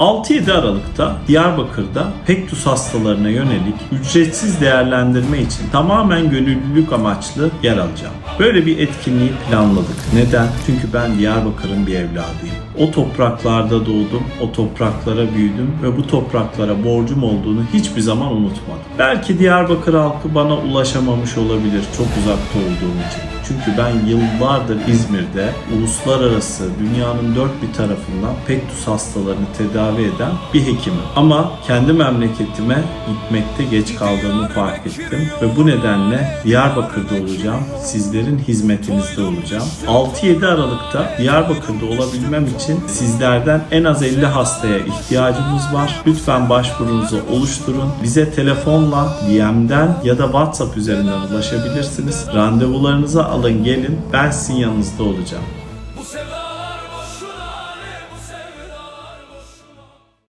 6-7 Aralık'ta Diyarbakır'da Pektus hastalarına yönelik ücretsiz değerlendirme için tamamen gönüllülük amaçlı yer alacağım. Böyle bir etkinliği planladık. Neden? Çünkü ben Diyarbakır'ın bir evladıyım. O topraklarda doğdum, o topraklara büyüdüm ve bu topraklara borcum olduğunu hiçbir zaman unutmadım. Belki Diyarbakır halkı bana ulaşamamış olabilir çok uzakta olduğum için. Çünkü ben yıllardır İzmir'de uluslararası dünyanın dört bir tarafından Pektus hastalarını tedavi eden bir hekimim. Ama kendi memleketime gitmekte geç kaldığımı fark ettim ve bu nedenle Diyarbakır'da olacağım. Sizlerin hizmetinizde olacağım. 6-7 Aralık'ta Diyarbakır'da olabilmem için sizlerden en az 50 hastaya ihtiyacımız var. Lütfen başvurunuzu oluşturun. Bize telefonla, DM'den ya da WhatsApp üzerinden ulaşabilirsiniz. Randevularınızı alın gelin ben sizin yanınızda olacağım.